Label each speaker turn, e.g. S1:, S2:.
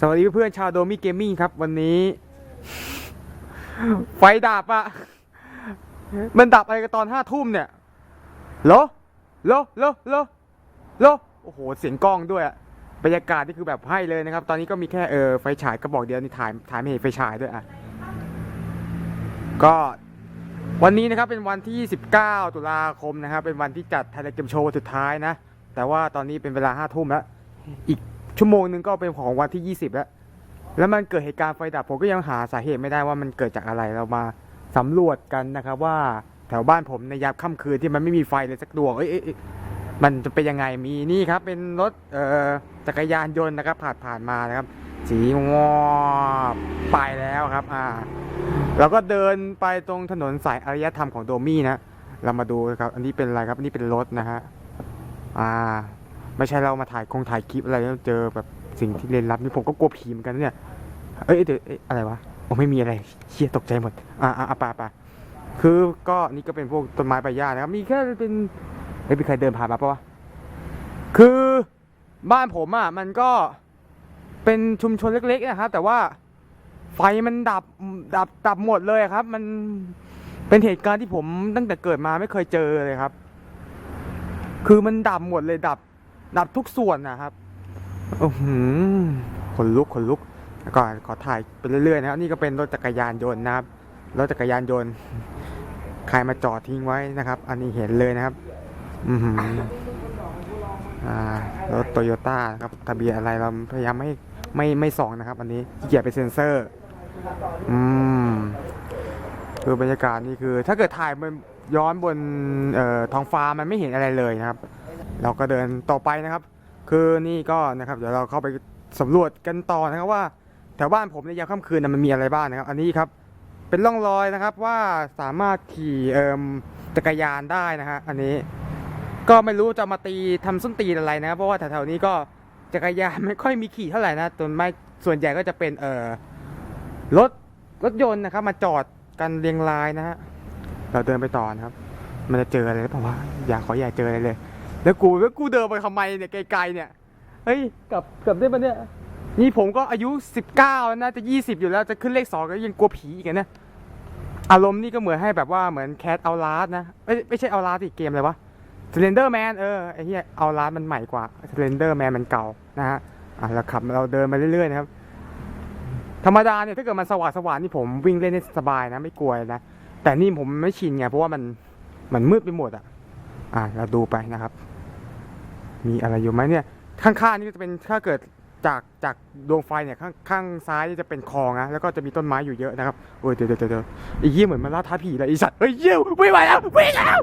S1: สวัสดีเพื่อนชาวโดมิเกมมิ่งครับ วันนี้ ไฟดับอะมันดับอะไรกันตอนห้าทุ่มเนี่ยโลโลโลโลโลโอ้โห เสียงกล้องด้วยอะบรรยากาศนี่คือแบบให้เลยนะครับ ตอนนี้ก็มีแค่เออไฟฉายกระบอกเดียวนี่ถ่ายถ่ายไม่เห็นไฟฉายด้วยอะก็วันนี้นะครับเป็นวันที่ 19 ตุลาคมนะครับ เป็นวันที่จัดไทยแลนด์เกมโชว์สุดท้ายนะ แต่ว่าตอนนี้เป็นเวลาห้าทุ่มแล้วอีก ชั่วโมงหนึ่งก็เป็นของวันที่ 20 แล้ว แล้วมันเกิดเหตุการณ์ไฟดับผมก็ยังหาสาเหตุไม่ได้ว่ามันเกิดจากอะไรเรามาสำรวจกันนะครับว่าแถวบ้านผมในยามค่ำคืนที่มันไม่มีไฟเลยสักดวงเอ้ยอยอยมันจะเป็นยังไงมีนี่ครับ เป็นรถเอ่อจักรยานยนต์นะครับ ผ่านผ่านมานะครับ สีงอไปแล้วครับ อ่าเราก็เดินไปตรงถนนสายอารยธรรมของโดมี่นะ เรามาดูครับ อันนี้เป็นอะไรครับ อันนี้เป็นรถนะฮะ อ่า ไม่ใช่เรามาถ่ายคงถ่ายคลิปอะไรแล้วเจอแบบสิ่งที่เร้นลับนี่ผมก็กลัวผีเหมือนกันเนี่ย เอ้ยเดี๋ยวอะไรวะโอ้ไม่มีอะไรเชี่ยตกใจหมดอ่าอ่าอ่าป่าป่าคือก็นี่ก็เป็นพวกต้นไม้ใบหญ้านะครับ มีแค่เป็นเฮ้ยมีใครเดินผ่านมาปะวะ คือบ้านผมอะมันก็เป็นชุมชนเล็กๆนะครับแต่ว่าไฟมันดับดับดับหมดเลยครับ มันเป็นเหตุการณ์ที่ผมตั้งแต่เกิดมาไม่เคยเจอเลยครับ คือมันดับหมดเลยดับ ดับทุกส่วนนะครับโอ้โหอขนลุกขนลุกแล้วก็ขอถ่ายไปเรื่อยๆนะครับนี่ก็เป็นรถจักรยานยนต์นะครับรถจักรยานยนต์ใครมาจอดทิ้งไว้นะครับ อันนี้เห็นเลยนะครับ อือหือรถโตโยต้าครับทะเบียนอะไรเราพยายามไม่ไม่ไม่ส่องนะครับ อันนี้เกียจไปเซ็นเซอร์ อืมคือบรรยากาศนี่คือ ถ้าเกิดถ่ายมันย้อนบนเอ่อท้องฟ้ามันไม่เห็นอะไรเลยนะครับ เราก็เดินต่อไปนะครับ คือนี่ก็นะครับเดี๋ยวเราเข้าไปสำรวจกันต่อนะครับว่าแถวบ้านผมในยามค่ำคืนมันมีอะไรบ้างนะครับ อันนี้ครับเป็นร่องรอยนะครับว่าสามารถขี่เอ่มจักรยานได้นะฮะอันนี้ก็ไม่รู้จะมาตีทำส้นตีอะไรนะครับเพราะว่าแถวๆนี้ก็จักรยานไม่ค่อยมีขี่เท่าไหร่นะส่วนไม่ส่วนใหญ่ก็จะเป็นเอ่อรถรถยนต์นะครับ มาจอดกันเรียงรายนะฮะเราเดินไปต่อนะครับ มันจะเจออะไรหรือเปล่าวะอยากขออย่าเจออะไรเลย แล้วกูแล้วกูเดินไปทำไมเนี่ยไกลๆเนี่ยเฮ้ยกลับกลับได้ปะเนี่ยนี่ผมก็อายุ 19แล้วนะจะ 20 อยู่แล้วจะขึ้นเลข2ก็ยังกลัวผีอีกอะเนี่ยอารมณ์นี่ก็เหมือนให้แบบว่าเหมือนแคทเอาลาสนะไม่ไม่ใช่เอาลาสอีกเกมเลยวะ s เลนเดอร์แมนเออไอ้เหี้ยเอาลาสมันใหม่กว่า s เลนเดอร์แมนมันเก่านะฮะอะเราขับเราเดินมาเรื่อยๆนะครับธรรมดาเนี่ยถ้าเกิดมันสว่างสว่างนี่ผมวิ่งเล่นได้สบายนะไม่กลัวนะแต่นี่ผมไม่ชินไงเพราะว่ามันมันมืดไปหมดอะ อะเราดูไปนะครับ มีอะไรอยู่ไหมเนี่ย ข้างๆนี่จะเป็นถ้าเกิดจากจากดวงไฟเนี่ยข้างข้างซ้ายจะเป็นคลองนะแล้วก็จะมีต้นไม้อยู่เยอะนะครับโอ้ยเดี๋ยวเดี๋ยวเดี๋ยวไอ้เหี้ยเหมือนมันล่าท้าผีเลยไอ้สัตว์เฮ้ยเยี่ยวไม่ไหวแล้ววิ่งแล้ว